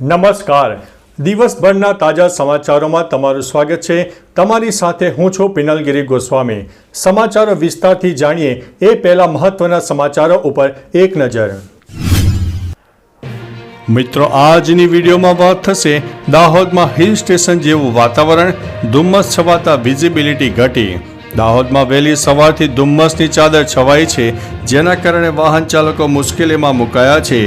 નમસ્કાર. દિવસભરના તાજા સમાચારોમાં તમારું સ્વાગત છે. તમારી સાથે હું છું પિનલગીરી ગોસ્વામી. સમાચારો વિસ્તારથી જાણીએ એ પહેલા મહત્વના સમાચારો ઉપર એક નજર. મિત્રો, આજની વિડીયોમાં વાત થશે દાહોદમાં હિલ સ્ટેશન જેવું વાતાવરણ ધુમ્મસ છવાતા વિઝિબિલિટી ઘટી. દાહોદમાં વહેલી સવારથી ધુમ્મસની ચાદર છવાઈ છે, જેના કારણે વાહન ચાલકો મુશ્કેલીમાં મુકાયા છે.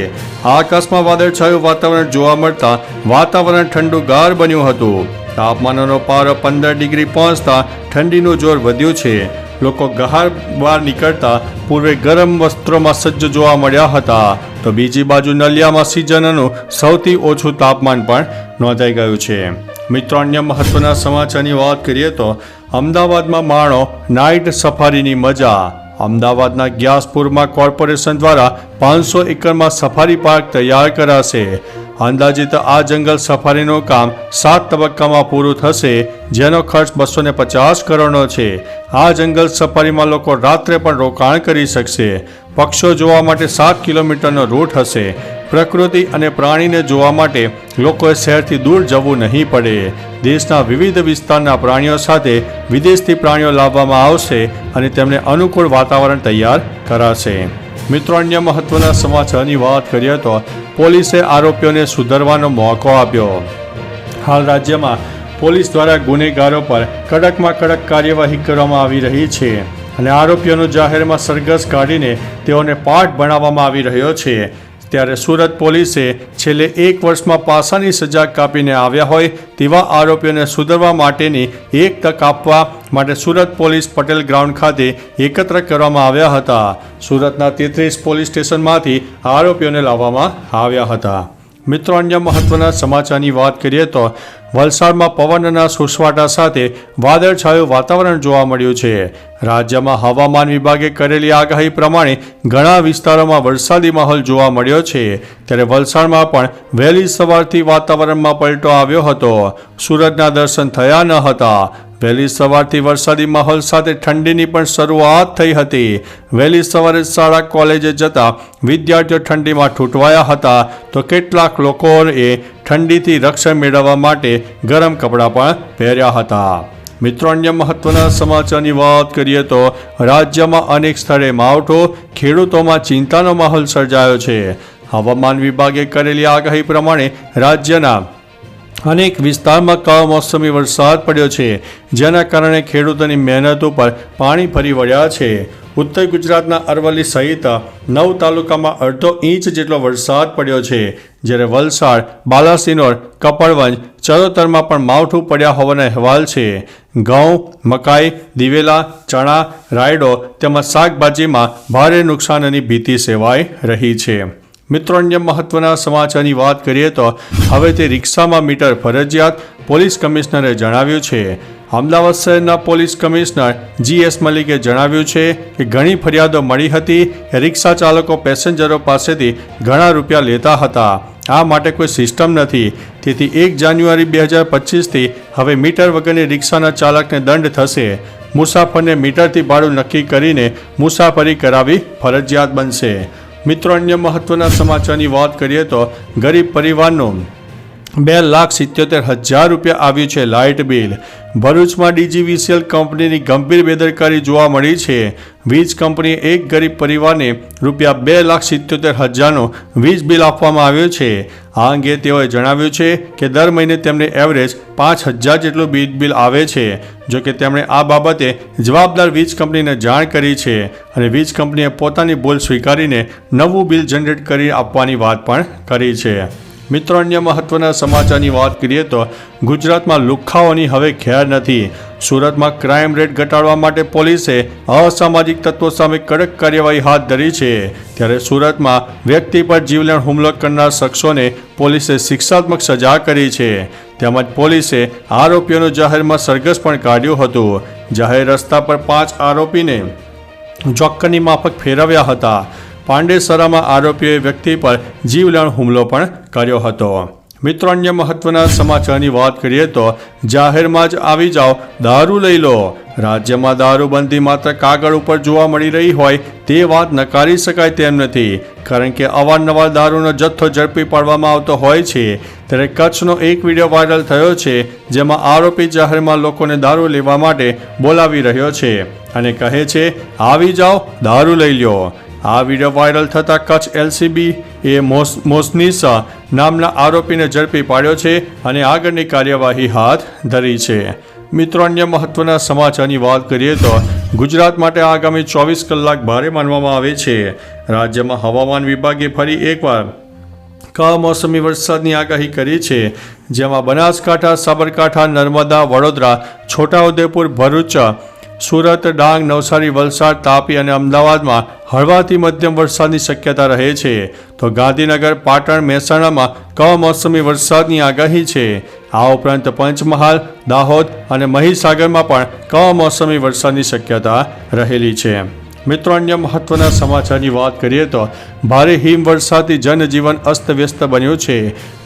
આકાશમાં વાદળછાયું વાતાવરણ જોવા મળતા વાતાવરણ ઠંડુગાર બન્યું હતું. તાપમાનનો પારો પંદર ડિગ્રી પહોંચતા ઠંડીનું જોર વધ્યું છે. લોકો ગહાર બહાર નીકળતા પૂર્વે ગરમ વસ્ત્રોમાં સજ્જ જોવા મળ્યા હતા. તો બીજી બાજુ નલિયામાં સિઝનનું સૌથી ઓછું તાપમાન પણ નોંધાઈ ગયું છે. મિત્રો, અન્ય મહત્વના સમાચારની વાત કરીએ તો અમદાવાદમાં માણો નાઇટ સફારીની મજા. અમદાવાદના ગ્યાસપુરમાં કોર્પોરેશન દ્વારા પાંચસો એકરમાં સફારી પાર્ક તૈયાર કરાશે. અંદાજિત આ જંગલ સફારીનું કામ સાત તબક્કામાં પૂરું થશે, જેનો ખર્ચ બસો ને પચાસ કરોડનો છે. આ જંગલ સફારીમાં લોકો રાત્રે પણ રોકાણ કરી શકશે. પક્ષીઓ જોવા માટે સાત કિલોમીટરનો રૂટ હશે. પ્રકૃતિ અને પ્રાણીને જોવા માટે લોકોએ શહેરથી દૂર જવું નહીં પડે. દેશના વિવિધ વિસ્તારના પ્રાણીઓ સાથે વિદેશથી પ્રાણીઓ લાવવામાં આવશે અને તેમને અનુકૂળ વાતાવરણ તૈયાર કરાશે. મિત્રો, અન્ય મહત્વના સમાચારની વાત કરીએ તો પોલીસે આરોપીઓને સુધરવાનો મોકો આપ્યો. હાલ રાજ્યમાં પોલીસ દ્વારા ગુનેગારો પર કડકમાં કડક કાર્યવાહી કરવામાં આવી રહી છે અને આરોપીઓનું જાહેરમાં સરઘસ કાઢીને તેઓને પાઠ ભણાવવામાં આવી રહ્યો છે. ત્યારે સુરત પોલીસે છેલ્લે એક વર્ષમાં પાસાની સજા કાપીને આવ્યા હોય તેવા આરોપીઓને સુધરવા માટેની એક તક આપવા માટે સુરત પોલીસ પટેલ ગ્રાઉન્ડ ખાતે એકત્ર કરવામાં આવ્યા હતા. સુરતના તેત્રીસ પોલીસ સ્ટેશનમાંથી આરોપીઓને લાવવામાં આવ્યા હતા. મિત્રો, અન્ય મહત્વના સમાચારની વાત કરીએ તો વલસાડમાં પવનના સુસવાટા સાથે વાદળછાયું વાતાવરણ જોવા મળ્યું છે. રાજ્યમાં હવામાન વિભાગે કરેલી આગાહી પ્રમાણે ઘણા વિસ્તારોમાં વરસાદી માહોલ જોવા મળ્યો છે. ત્યારે વલસાડમાં પણ વહેલી સવારથી વાતાવરણમાં પલટો આવ્યો હતો. સૂરજના દર્શન થયા ન હતા. વહેલી સવારથી વરસાદી માહોલ સાથે ઠંડીની પણ શરૂઆત થઈ હતી. વહેલી સવારે શાળા કોલેજે જતા વિદ્યાર્થીઓ ઠંડીમાં ઠૂંટવાયા હતા. તો કેટલાક લોકોએ ઠંડીથી રક્ષણ મેળવવા માટે ગરમ કપડાં પણ પહેર્યા હતા. મિત્રો, અન્ય મહત્વના સમાચારની વાત કરીએ તો રાજ્યમાં અનેક સ્થળે માવઠો, ખેડૂતોમાં ચિંતાનો માહોલ સર્જાયો છે. હવામાન વિભાગે કરેલી આગાહી પ્રમાણે રાજ્યના અનેક વિસ્તારમાં કમોસમી વરસાદ પડ્યો છે, જેના કારણે ખેડૂતોની મહેનત ઉપર પાણી ફરી વળ્યા છે. ઉત્તર ગુજરાતના અરવલ્લી સહિત નવ તાલુકામાં અડધો ઇંચ જેટલો વરસાદ પડ્યો છે, જ્યારે વલસાડ, બાલાસિનોર, કપડવંજ, ચરોતરમાં પણ માવઠું પડ્યા હોવાના અહેવાલ છે. ઘઉં, મકાઈ, દિવેલા, ચણા, રાયડો તેમજ શાકભાજીમાં ભારે નુકસાનની ભીતિ સેવાઈ રહી છે. મિત્રો અન્ય મહત્વના સમાચારની વાત કરીએ તો હવે તે રિક્ષામાં મીટર ફરજિયાત પોલીસ કમિશનરે જણાવ્યું છે. અમદાવાદ શહેરના પોલીસ કમિશનર જી એસ મલિકે જણાવ્યું છે કે ઘણી ફરિયાદો મળી હતી. રિક્ષા ચાલકો પેસેન્જરો પાસેથી ઘણા રૂપિયા લેતા હતા. આ માટે કોઈ સિસ્ટમ નથી. તેથી એક જાન્યુઆરી બે હજાર પચીસથી હવે મીટર વગરની રિક્ષાના ચાલકને દંડ થશે. મુસાફરને મીટરથી ભાડું નક્કી કરીને મુસાફરી કરાવી ફરજિયાત બનશે. મિત્રો અન્ય મહત્વના સમાચારની વાત કરીએ તો ગરીબ પરિવારનું બે લાખ સિત્યોતેર હજાર રૂપિયા આવ્યું છે લાઇટ બિલ. ભરૂચમાં ડીજીવીસીએલ કંપનીની ગંભીર બેદરકારી જોવા મળી છે. વીજ કંપનીએ એક ગરીબ પરિવારને રૂપિયા બે લાખ સિત્યોતેર હજારનું વીજ બિલ આપવામાં આવ્યું છે. આ અંગે તેઓએ જણાવ્યું છે કે દર મહિને તેમને એવરેજ પાંચ હજાર જેટલું વીજ બિલ આવે છે, જો કે તેમણે આ બાબતે જવાબદાર વીજ કંપનીને જાણ કરી છે અને વીજ કંપનીએ પોતાની ભૂલ સ્વીકારીને નવું બિલ જનરેટ કરી આપવાની વાત પણ કરી છે. મિત્રો અન્ય મહત્વના સમાચારની વાત કરીએ તો ગુજરાતમાં લુખ્ખાઓની હવે ખેર નથી. સુરતમાં ક્રાઇમ રેટ ઘટાડવા માટે પોલીસે અસામાજિક તત્વો સામે કડક કાર્યવાહી હાથ ધરી છે. ત્યારે સુરતમાં વ્યક્તિ પર જીવલેણ હુમલો કરનાર શખ્સોને પોલીસે શિક્ષાત્મક સજા કરી છે. તેમજ પોલીસે આરોપીઓનું જાહેરમાં સરઘસ પણ કાઢ્યું હતું. જાહેર રસ્તા પર પાંચ આરોપીને ચોક્કની માફક ફેરવ્યા હતા. પાંડેસરામાં આરોપીએ વ્યક્તિ પર જીવલેણ હુમલો પણ કર્યો હતો. મિત્રો, અન્ય મહત્વના સમાચારની વાત કરીએ તો જાહેરમાં જ આવી જાઓ, દારૂ લઈ લો. રાજ્યમાં દારૂબંધી માત્ર કાગળ ઉપર જોવા મળી રહી હોય તે વાત નકારી શકાય તેમ નથી. કારણ કે અવારનવાર દારૂનો જથ્થો ઝડપી પાડવામાં આવતો હોય છે. ત્યારે કચ્છનો એક વીડિયો વાયરલ થયો છે, જેમાં આરોપી જાહેરમાં લોકોને દારૂ લેવા માટે બોલાવી રહ્યો છે અને કહે છે, આવી જાઓ, દારૂ લઈ લ્યો. આ વીડિયો વાયરલ થતાં કચ્છ એલસીબી એ મોસ, મોસનીસા નામના આરોપીને ઝડપી પાડ્યો છે અને આગળની કાર્યવાહી હાથ ધરી છે. મિત્રો, અન્ય મહત્વના સમાચારની વાત કરીએ તો ગુજરાત માટે આગામી ચોવીસ કલાક ભારે માનવામાં આવે છે. રાજ્યમાં હવામાન વિભાગે ફરી એકવાર કમોસમી વરસાદની આગાહી કરી છે, જેમાં બનાસકાંઠા, સાબરકાંઠા, નર્મદા, વડોદરા, છોટાઉદેપુર, ભરૂચ સુરત, ડાંગ, નવસારી, વલસાડ, તાપી અને અમદાવાદમાં હળવાથી મધ્યમ વરસાદની શક્યતા રહે છે. તો ગાંધીનગર, પાટણ, મહેસાણામાં કમોસમી વરસાદની આગાહી છે. આ ઉપરાંત પંચમહાલ, દાહોદ અને મહીસાગરમાં પણ કમોસમી વરસાદની શક્યતા રહેલી છે. મિત્રો અન્ય મહત્વના સમાચારની વાત કરીએ તો ભારે હિમવર્ષાથી જનજીવન અસ્તવ્યસ્ત બન્યું છે.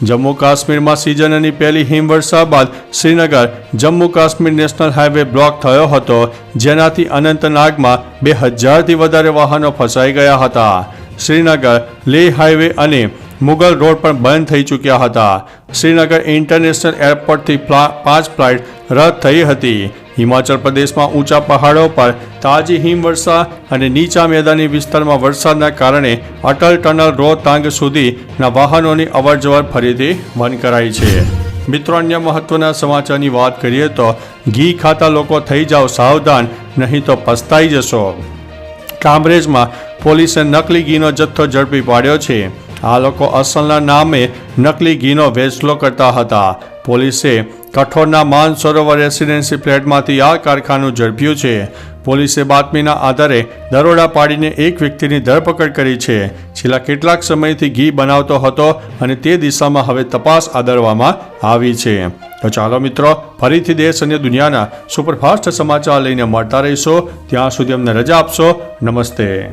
જમ્મુ કાશ્મીરમાં સિઝનની પહેલી હિમવર્ષા બાદ Srinagar Jammu Kashmir national highway block થયો હતો, જેનાથી અનંતનાગમાં બે હજારથી વધારે વાહનો ફસાઈ ગયા હતા. શ્રીનગર લેહ હાઈવે અને મુગલ રોડ પણ બંધ થઈ ચૂક્યા હતા. શ્રીનગર ઇન્ટરનેશનલ એરપોર્ટથી પાંચ ફ્લાઇટ રદ થઈ હતી. હિમાચલ પ્રદેશમાં ઊંચા પહાડો પર તાજી હિમવર્ષા અને નીચા મેદાની વિસ્તારમાં વરસાદના કારણે અટલ ટનલ રોહતાંગ સુધીના વાહનોની અવરજવર ફરીથી બંધ કરાઈ છે. મિત્રો, અન્ય મહત્વના સમાચારની વાત કરીએ તો, ઘી ખાતા લોકો થઈ જાઓ સાવધાન, નહીં તો પસ્તાઈ જશો. કામરેજમાં પોલીસે નકલી ઘીનો જથ્થો ઝડપી પાડ્યો છે. આ લોકો અસલના નામે નકલી ઘીનો વેચલો કરતા હતા. પોલીસે કઠોરના માનસરોવર રેસિડેન્સી ફ્લેટમાંથી આ કારખાનું ઝડપ્યું છે. પોલીસે બાતમીના આધારે દરોડા પાડીને એક વ્યક્તિની ધરપકડ કરી છે. છેલ્લા કેટલાક સમયથી ઘી બનાવતો હતો અને તે દિશામાં હવે તપાસ આદરવામાં આવી છે. તો ચાલો મિત્રો, ફરીથી દેશ અને દુનિયાના સુપરફાસ્ટ સમાચાર લઈને મળતા રહીશો. ત્યાં સુધી અમને રજા આપશો. નમસ્તે.